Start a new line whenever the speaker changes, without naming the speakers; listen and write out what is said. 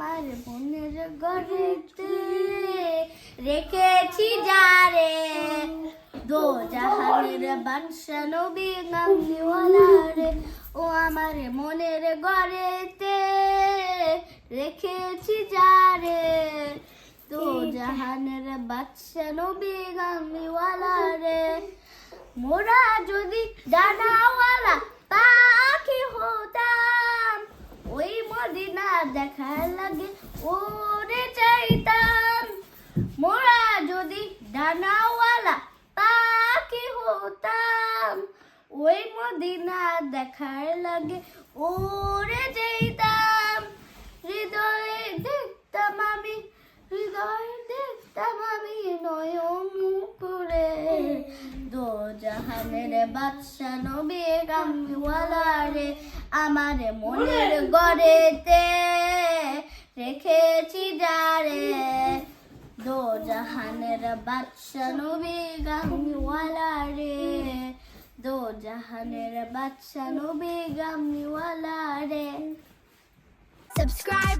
আমার মনের গড়েতে রেখেছি যারে। দো জাহানের বাদশা নবী গামনিওয়ালা রে ও আমার মনের গড়েতে রেখেছি যারে। দো জাহানের বাদশা নবী গামনিওয়ালা রে মোরা যদি ডানাওয়ালা পাখি হতাম ওই মদিনা দেখার লাগে, ওরে চাইতাম। মোরা যদি ডানাওয়ালা পাখি হতাম, ওই মদিনা দেখার লাগে, ওরে যেতাম হৃদয়ে দেখতাম আমি, হৃদয়ে দেখতাম আমি নয়ন করে। দো জাহানের বাদশা নবী গামওয়ালা রে, আমার মনের গড়েতে রেখেছি যারে দো জাহানের বাদশা নবী গামওয়ালা রে দো জাহানের বাদশা নবী গামওয়ালা রে
Subscribe our pre-teen